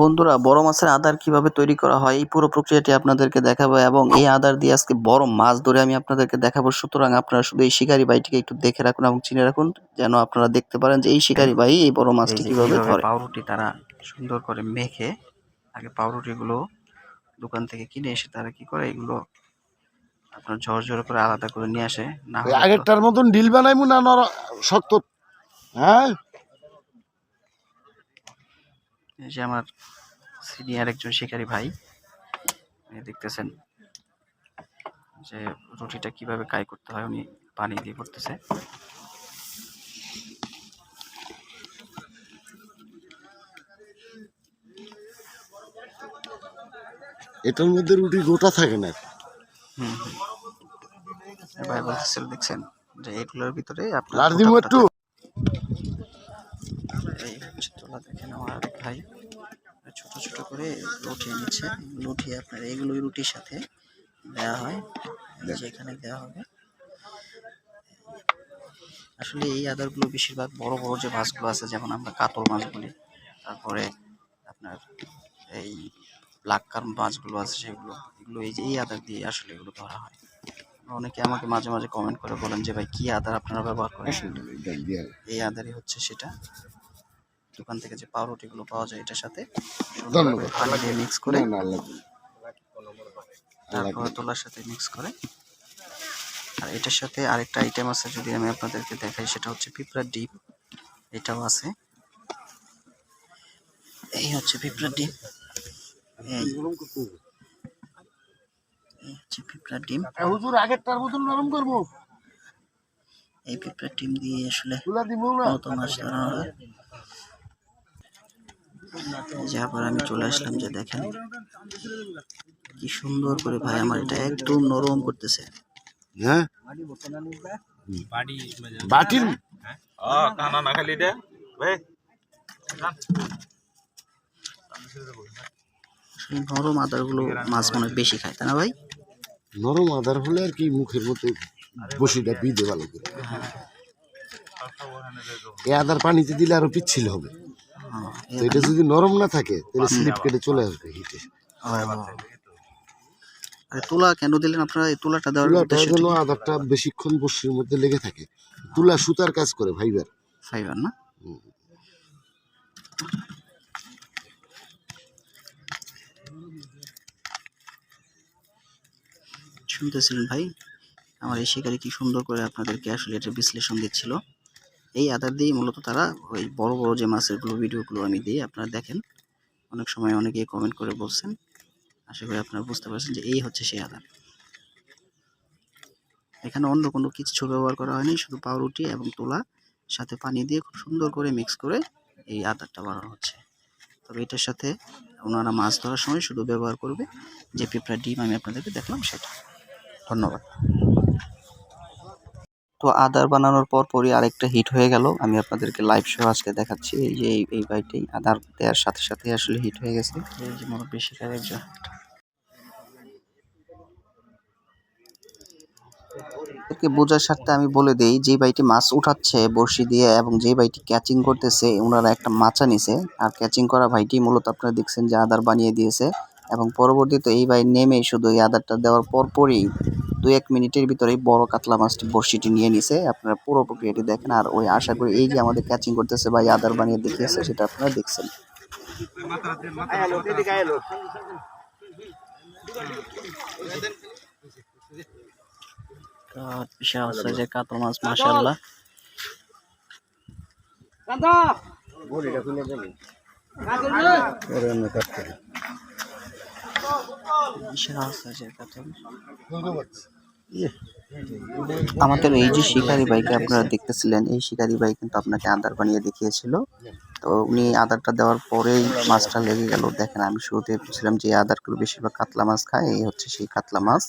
বন্ধুরা বড় মাছের আদার কীভাবে তৈরি করা হয় এই পুরো প্রক্রিয়াটি আপনাদেরকে দেখাবো এবং এই আদার দিয়ে আজকে বড় মাছ ধরে আমি আপনাদেরকে দেখাবো। সুতরাং আপনারা শুধু এই শিকারি বাইটিকে একটু দেখে রাখুন এবং চিনে রাখুন যেন আপনারা দেখতে পারেন যে এই শিকারি বাই এই বড় মাছটি কীভাবে ধরে। পাউরুটি তারা সুন্দর করে মেখে আগে পাউরুটিগুলো দোকান থেকে কিনে এসে তারা কি করে এগুলো আপনার ঝরঝরে করে আলাদা করে নিয়ে আসে। না আগেরটার মতন ডিল বানাইমু না নর শক্ত হ্যাঁ? এই যে আমার সিনিয়র একজন শিকারী ভাই দেখতেছেন যে রুটিটা কীভাবে কাই করতে হয় উনি পানি দিয়ে করতেছে। এটার মধ্যে রুটি গোটা থাকে না? হুম ভাই বলতেছিল দেখছেন যে এগুলোর ভিতরে আপনার একটু এই তোলা দেখেন আমার ভাই। ছোট ছোট করে উঠিয়ে নিচ্ছে। এগুলো উঠিয়ে আপনার এগুলোই রুটির সাথে দেওয়া হয় যেখানে দেওয়া হবে। আসলে এই আদারগুলো বেশিরভাগ বড় বড় যে মাছগুলো আছে যেমন আমরা কাতল মাছ বলি তারপরে আপনার এই লাক্কার মাছগুলো আছে সেগুলো এগুলো এই যে এই আদার দিয়ে আসলে এগুলো ধরা হয়। অনেকে আমাকে মাঝে মাঝে কমেন্ট করে বলেন যে ভাই কি আদার আপনারা ব্যবহার করেন? এই আদারই হচ্ছে সেটা। দোকান থেকে যে পাউরুটিগুলো পাওয়া যায় এটার সাথে। পানি দিয়ে মিক্স করে। তারপরে তোলার সাথে মিক্স করে। আর এটার সাথে আরেকটা আইটেম আছে যদি আমি আপনাদেরকে দেখাই সেটা হচ্ছে পিঁপড়ার ডিম। এটাও আছে। এই হচ্ছে পিঁপড়ার ডিম। এই। এই হচ্ছে পিঁপড়ার ডিম। এ হুজুর আগেরটার মতন নরম করব। এই পিঁপড়ার ডিম দিয়ে আসলে মাছ ধরা হয় এই যে আবার আমি চলে আসলাম যে দেখেন কি সুন্দর করে ভাই আমার এটা একদম নরম করতেছে। হ্যাঁ? বাটির? dia. Weh. আসলে নরম আদারগুলো মাছ মনে বেশি খায় তাই না ভাই? নরম আদার হলে আর কি মুখের মধ্যে বসিটা বিদে ভালো করে। এই আদার পানিতে দিলে আরও পিচ্ছিল হবে। হ্যাঁ, তো এটা যদি নরম না থাকে তাহলে স্লিপ কেটে চলে আসবে হিটে আরে তুলা কেন দিলেন আপনারা? এই তুলাটা দেওয়ার তুলাটার উদ্দেশ্য আদারটা বেশিক্ষণ বসির মধ্যে লেগে থাকে। তুলা সুতার কাজ করে ফাইবার ফাইবার না? শুনতেছিলেন ভাই আমার এই শিকারি কি সুন্দর করে আপনাদেরকে আসলে এটা বিশ্লেষণ দিচ্ছিল। এই আদার দিয়েই মূলত তারা ওই বড় বড় যে মাছেরগুলো, ভিডিওগুলো আমি দিই, আপনারা দেখেন। অনেক সময় অনেকেই কমেন্ট করে বলছেন। আশা করি আপনারা বুঝতে পারছেন যে এই হচ্ছে সেই আদার এখানে অন্য কোনো কিছু ব্যবহার করা হয়নি, শুধু পাউরুটি এবং তোলা, সাথে পানি দিয়ে খুব সুন্দর করে মিক্স করে এই আদারটা বানানো হচ্ছে। তবে এটার সাথে ওনারা মাছ ধরার সময় শুধু ব্যবহার করবে, যে পিঁপড়ার ডিম আমি আপনাদেরকে দেখলাম সেটা। ধন্যবাদ। তো আদার বানানোর পর পরই আরেকটা হিট হয়ে গেল। আমি আপনাদেরকে লাইভ শো আজকে দেখাচ্ছি। এই যে এই বাইটেই আদার দেওয়ার সাথে সাথে আসলে হিট হয়ে গেছে। এই যে শিকারের একজন। একে বোঝার স্বার্থে আমি বলে দেই যে বাইটি মাছ উঠাচ্ছে বড়শি দিয়ে এবং যে বাইটি ক্যাচিং করতেছে ওনারা একটা মাচা নিছে। আর ক্যাচিং করা ভাইটি মূলত আপনারা দেখছেন যে আদার বানিয়ে দিয়েছে। এবং পরবর্তীতে এই ভাই নেমে শুধু এই আদারটা দেওয়ার পরপরই দুই এক মিনিটের ভিতরেই বড় কাতলা মাছটি বড়শিটি নিয়ে নিছে। আপনারা পুরো প্রক্রিয়াটি দেখেন আর ওই আশা করি এই যে আমাদের ক্যাচিং করতেছে বা আদার বানিয়ে দেখিয়েছে, সেটা আপনারা দেখছেন। সাইজের কাতলা মাছ, মাশাআল্লাহ। কাতল আমাদের এই যে শিকারি বাইকে আপনারা দেখতেছিলেন, এই শিকারি বাইক কিন্তু আপনাকে আধার বানিয়ে দেখিয়েছিল। তো উনি আধারটা দেওয়ার পরেই মাছটা লেগে গেল। দেখেন, আমি শুরুতে বলছিলাম যে আদারগুলো বেশিরভাগ কাতলা মাছ খায়, এই হচ্ছে সেই কাতলা মাছ।